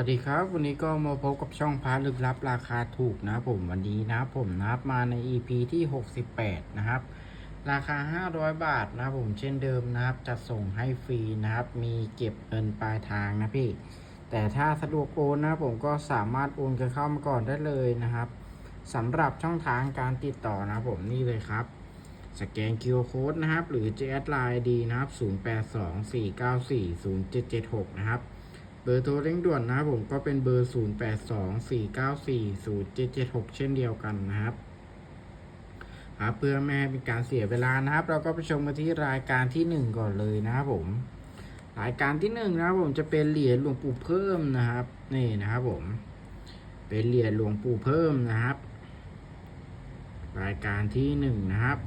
วัสดีครับ วันนี้ก็มาพบกับช่องพารลึกลับราคาถูกนะครับผมวันนี้นะผมนับมาใน EP ที่ 68 นะครับ ราคา 500 บาทนะผมเช่นเดิมนะครับจะส่งให้ฟรีนะครับ มีเก็บเงินปลายทางนะพี่ แต่ถ้าสะดวกโอนนะผมก็สามารถโอนกันเข้ามาก่อนได้เลยนะครับสำหรับช่องทางการติดต่อนะผมนี่เลยครับสแกน QR Code นะครับ หรือจะแอดไลน์ดีนะครับ 0824940776 นะครับ บอร์โทรเร่งด่วนนะครับผมก็เป็นเบอร์ 0824940776 เช่นเดียวกันนะครับครับเพื่อไม่ให้เป็นการเสียเวลานะครับ เราก็ไปชมกันที่รายการที่ 1 ก่อนเลยนะครับผม รายการที่ 1 นะครับผมจะเป็นเหรียญหลวงปู่เพิ่มนะครับ นี่นะครับผม เป็นเหรียญหลวงปู่เพิ่มนะครับ รายการที่ 1 นะครับ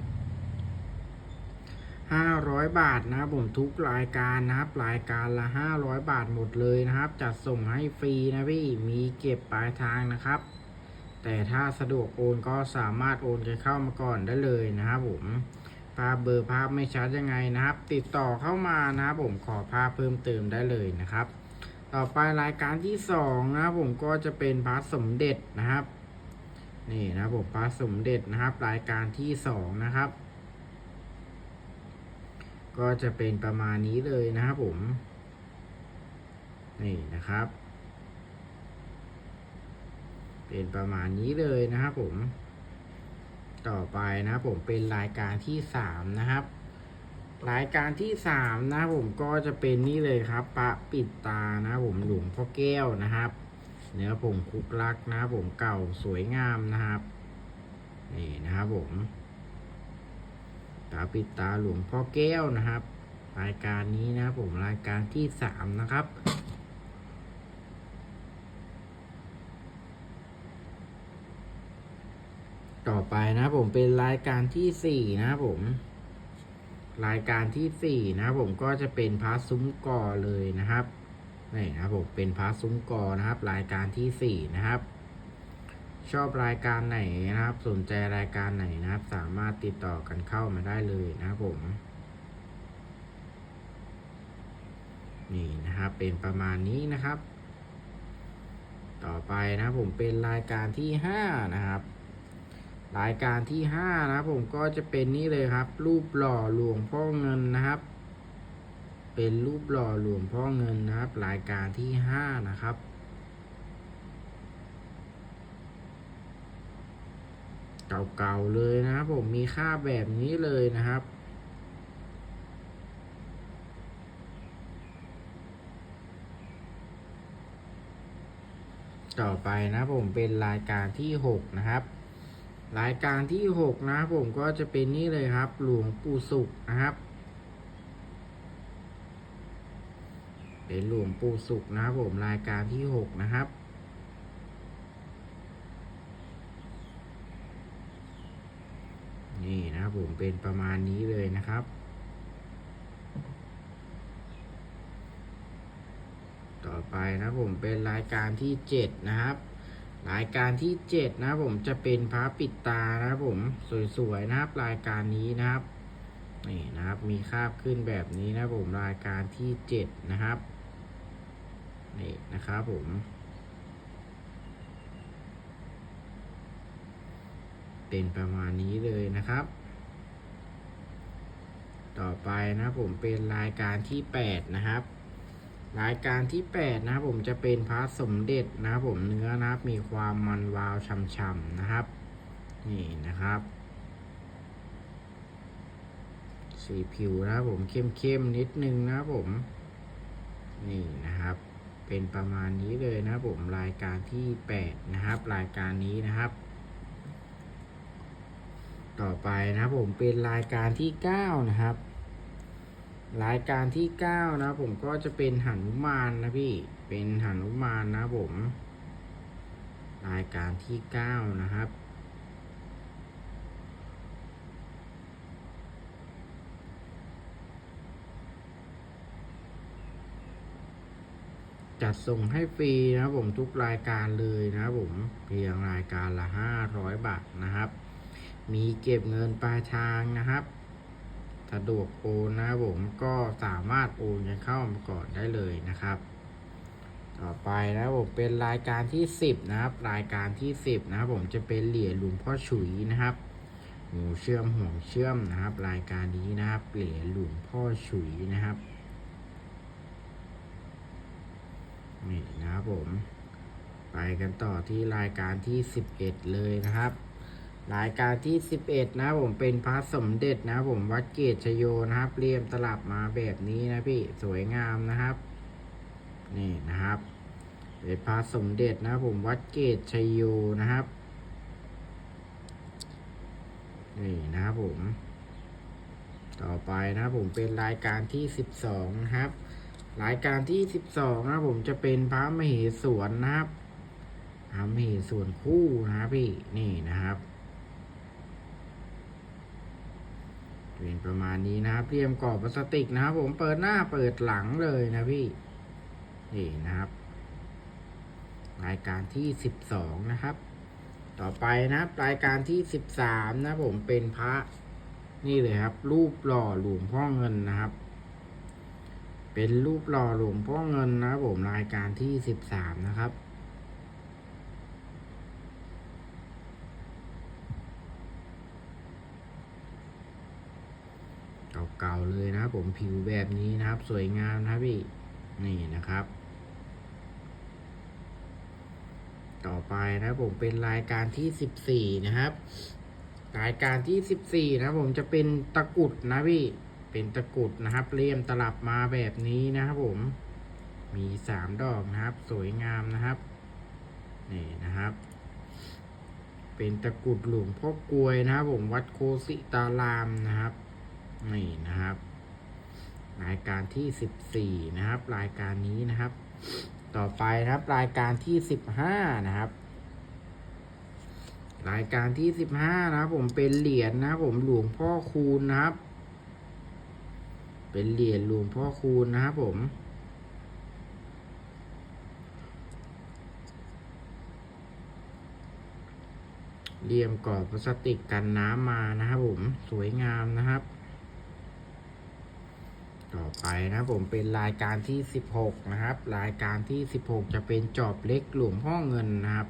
500 บาทนะครับผมทุกรายการนะครับรายการละ 500 บาทหมดเลยนะครับจัดส่งให้ฟรีนะพี่มีเก็บปลายทางนะครับ แต่ถ้าสะดวกโอนก็สามารถโอนกันเข้ามาก่อนได้เลยนะครับผมภาพเบอร์ภาพไม่ชัดยังไงนะครับ ติดต่อเข้ามานะครับผมขอภาพเพิ่มเติมได้เลยนะครับ ต่อไปรายการที่2นะครับผมก็จะเป็นพระสมเด็จนะครับนี่นะครับผมพระสมเด็จนะครับ รายการที่2นะครับ ก็จะเป็นประมาณนี้เลยนะครับผม นี่นะครับ เป็นประมาณนี้เลยนะครับผม ต่อไปนะผมเป็นรายการที่สามนะครับ รายการที่สามนะผมก็จะเป็นนี่เลยครับปะปิดตานะผมหลวงพ่อแก้วนะครับ เนื้อผงคุกลักนะผมเก่าสวยงามนะครับ นี่นะครับผม ตาปิดตาหลวงพ่อแก้วนะครับ รายการนี้นะผมรายการที่สามนะครับ ต่อไปนะผมเป็นรายการที่สี่นะผม รายการที่สี่นะผมก็จะเป็นพาซุ้มกอเลยนะครับนี่นะผมเป็นพาซุ้มกอนะครับ รายการที่สี่นะครับ ชอบรายการไหนนะครับ สนใจรายการไหนนะครับ สามารถติดต่อกันเข้ามาได้เลยนะครับผม นี่นะครับ เป็นประมาณนี้นะครับ ต่อไปนะผมเป็นรายการที่ห้านะครับ รายการที่ห้านะผมก็จะเป็นนี่เลยครับ รูปหล่อหลวงพ่อเงินนะครับ เป็นรูปหล่อหลวงพ่อเงินนะครับ รายการที่ห้านะครับ เก่าๆเลยนะครับผมมีค่าแบบนี้เลยนะครับ ต่อไปนะผมเป็นรายการที่หกนะครับรายการที่หกนะครับผมก็จะเป็นนี่เลยครับ หลวงปู่สุขนะครับ เป็นหลวงปู่สุขนะครับผมรายการที่หกนะครับ นี่นะครับ ผมเป็นประมาณนี้เลยนะครับ ต่อไปนะผมเป็นรายการที่เจ็ดนะครับ รายการที่เจ็ดนะผมจะเป็นพระปิดตานะผมสวยๆนะครับรายการนี้นะครับนี่นะครับมีคาบขึ้นแบบนี้นะผมรายการที่เจ็ดนะครับนี่นะครับผมเป็นประมาณนี้เลยนะครับ ต่อไปนะผมเป็นรายการที่แปดนะครับ รายการที่ 8 นะครับผมจะเป็นพระสมเด็จนะครับผมเนื้อนะครับ มีความมันวาวช่ำๆนะครับ นี่นะครับ สีผิวนะครับผมเข้มๆนิดนึงนะครับผม นี่นะครับ เป็นประมาณนี้เลยนะครับผมรายการที่ 8 นะครับ รายการนี้นะครับต่อไปนะครับผมเป็นรายการที่ 9 นะครับ รายการที่เก้านะผมก็จะเป็นหนุมานนะพี่ เป็นหนุมานนะผม รายการที่เก้านะครับจัดส่งให้ฟรีนะครับผมทุกรายการเลยนะครับผมเพียงรายการละห้าร้อยบาทนะครับ มีเก็บเงินปลายทางนะครับ สะดวกโอนนะครับผมก็สามารถโอนกันเข้ามาก่อนได้เลยนะครับ ต่อไปนะผมเป็นรายการที่สิบนะครับ รายการที่สิบนะครับผมจะเป็นเหรียญหลวงพ่อฉุยนะครับหมูเชื่อมห่วงเชื่อมนะครับ รายการนี้นะครับเหรียญหลวงพ่อฉุยนะครับนี่นะครับผม ไปกันต่อที่รายการที่สิบเอ็ดเลยนะครับ รายการที่สิบเอ็ดนะผมเป็นพระสมเด็จนะผมวัดเกตชโยนะครับ เรียมตลับมาแบบนี้นะพี่สวยงามนะครับ นี่นะครับเป็นพระสมเด็จนะผมวัดเกตชโยนะครับ นี่นะครับผม ต่อไปนะผมเป็นรายการที่สิบสองนะครับ รายการที่สิบสองนะผมจะเป็นพระมเหสวนนะครับพระมเหสวนคู่นะพี่นี่นะครับ เป็นประมาณนี้นะครับเตรียมกรอบพลาสติกนะครับ ผมเปิดหน้าเปิดหลังเลยนะพี่นี่นะครับ รายการที่สิบสองนะครับ ต่อไปนะครับ รายการที่สิบสามนะผมเป็นพระนี่เลยครับ รูปหล่อหลวงพ่อเงินนะครับ เป็นรูปหล่อหลวงพ่อเงินนะครับผมรายการที่สิบสามนะครับ เก่าๆเลยนะครับผมผิวแบบนี้นะครับ สวยงามนะครับพี่นี่นะครับ ต่อไปนะผมเป็นรายการที่สิบสี่นะครับ รายการที่สิบสี่นะผมจะเป็นตะกุดนะพี่เป็นตะกุดนะครับเลี่ยมตลับมาแบบนี้นะครับผมมีสามดอกนะครับ สวยงามนะครับนี่นะครับ เป็นตะกุดหลวงพ่อกลวยนะครับผมวัดโคสิตารามนะครับ นี่นะครับ รายการที่สิบสี่นะครับ รายการนี้นะครับ ต่อไปนะครับ รายการที่สิบห้านะครับ รายการที่สิบห้านะครับ ผมเป็นเหรียญนะครับ ผมหลวงพ่อคูณนะครับ เป็นเหรียญหลวงพ่อคูณนะครับผมเรียมกรอบพลาสติกกันน้ำมานะครับผม สวยงามนะครับ ต่อไปนะผมเป็นรายการที่สิบหกนะครับ รายการที่สิบหกจะเป็นจอบเล็กหลวงพ่อเงินนะครับ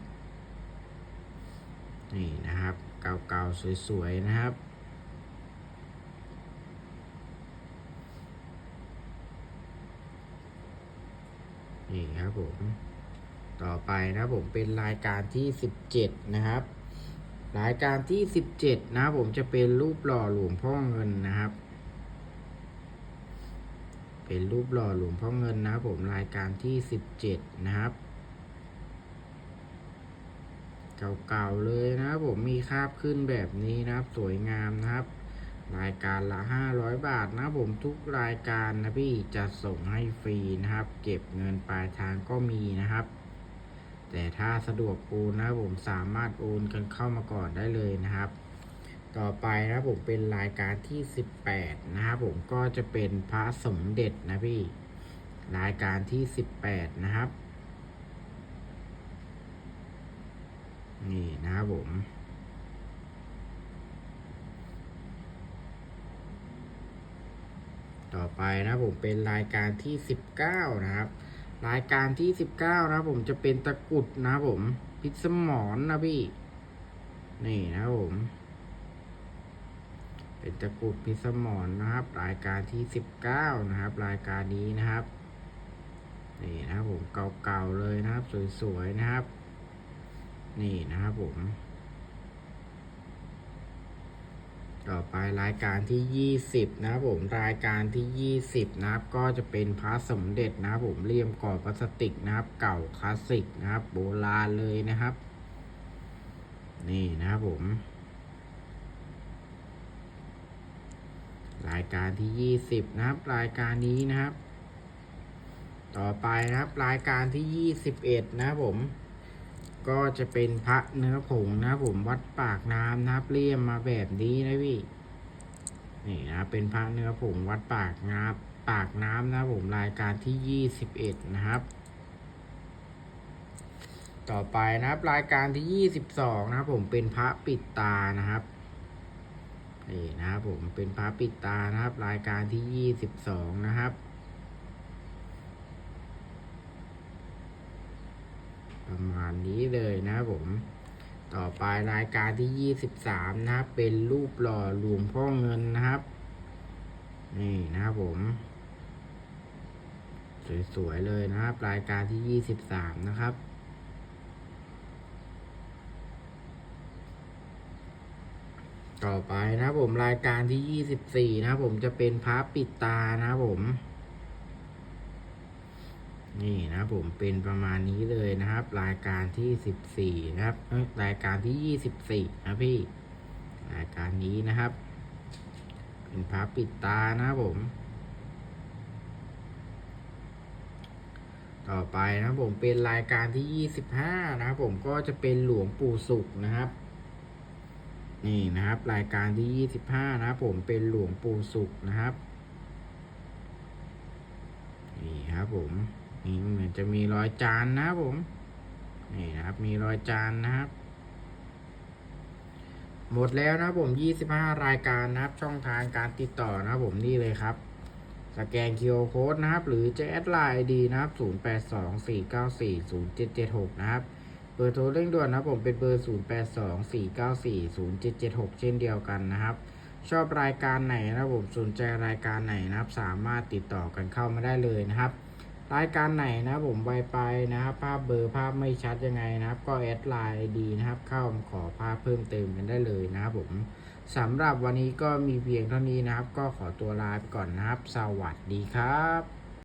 นี่นะครับ เก่าๆสวยๆนะครับนี่ครับผม ต่อไปนะผมเป็นรายการที่สิบเจ็ดนะครับ รายการที่สิบเจ็ดนะผมจะเป็นรูปหล่อหลวงพ่อเงินนะครับ เป็นรูปหล่อหลวงพ่อเงินนะครับผมรายการที่สิบเจ็ดนะครับเก่าๆเลยนะครับผมมีคราบขึ้นแบบนี้นะครับ สวยงามนะครับ รายการละห้าร้อยบาทนะครับผมทุกรายการนะพี่จะส่งให้ฟรีนะครับ เก็บเงินปลายทางก็มีนะครับ แต่ถ้าสะดวกโอนนะครับผมสามารถโอนกันเข้ามาก่อนได้เลยนะครับ ต่อไปนะผมเป็นรายการที่18นะครับผมก็จะเป็นพระสมเด็จนะพี่ รายการที่18นะครับ นี่นะครับผมต่อไปนะผมเป็นรายการที่19นะครับ รายการที่19นะครับผมจะเป็นตะกุดนะผม พิษสมอนนะพี่ นี่นะครับผม เป็นตะกรุดพิสมอนนะครับ รายการที่19นะครับ รายการนี้นะครับนี่นะครับผมเก่าๆเลยนะครับ สวยๆนะครับ นี่นะครับผม ต่อไปรายการที่20นะครับผมรายการที่20นะครับ ก็จะเป็นพระสมเด็จนะครับผมเลี่ยมกรอบพลาสติกนะครับ เก่าคลาสสิกนะครับ โบราณเลยนะครับ นี่นะครับผม รายการที่20นะครับ รายการนี้นะครับ ต่อไปนะครับ รายการที่21นะครับผม ก็จะเป็นพระเนื้อผงนะครับผมวัดปากน้ำนะครับเลี่ยมมาแบบนี้นะพี่นี่นะเป็นพระเนื้อผงวัดปากน้ำปากน้ำนะครับผมรายการที่21นะครับต่อไปนะครับรายการที่ 22 นะครับผมเป็นพระปิดตานะครับ นี่นะครับผมเป็นพระปิดตานะครับ รายการที่22นะครับประมาณนี้เลยนะครับผม ต่อไปรายการที่ยี่สิบสามนะครับ เป็นรูปหล่อหลวงพ่อเงินนะครับ นี่นะครับผม สวยๆเลยนะครับ รายการที่ยี่สิบสามนะครับ ต่อไปนะผมรายการที่ยี่สิบสี่นะผมจะเป็นพระปิดตานะผม นี่นะผมเป็นประมาณนี้เลยนะครับ รายการที่สิบสี่นะครับรายการที่ยี่สิบสี่นะพี่ รายการนี้นะครับ เป็นพระปิดตานะผม ต่อไปนะผมเป็นรายการที่ยี่สิบห้านะผมก็จะเป็นหลวงปู่สุขนะครับ นี่นะครับ รายการที่ยี่สิบห้านะครับผมเป็นหลวงปู่สุขนะครับ นี่ครับผมนี่เหมือนจะมีรอยจานนะครับผม นี่นะครับ มีรอยจานนะครับ หมดแล้วนะครับผม 25 รายการนะครับ ช่องทางการติดต่อนะครับผมนี่เลยครับ สแกน QR Code นะครับ หรือจะแอดไลน์ดีนะครับ 0824940776 นะครับ บอร์โทรเร่งด่วนนะผมเป็นเบอร์ 0824940776 เช่นเดียวกันนะครับ ชอบรายการไหนนะผมสนใจรายการไหนนะครับ สามารถติดต่อกันเข้ามาได้เลยนะครับ รายการไหนนะผมไวไปนะครับ ภาพเบอร์ภาพไม่ชัดยังไงนะครับ ก็แอดไลน์ดีนะครับ เข้ามาขอภาพเพิ่มเติมกันได้เลยนะครับผมสำหรับวันนี้ก็มีเพียงเท่านี้นะครับ ก็ขอตัวลาไปก่อนนะครับ สวัสดีครับ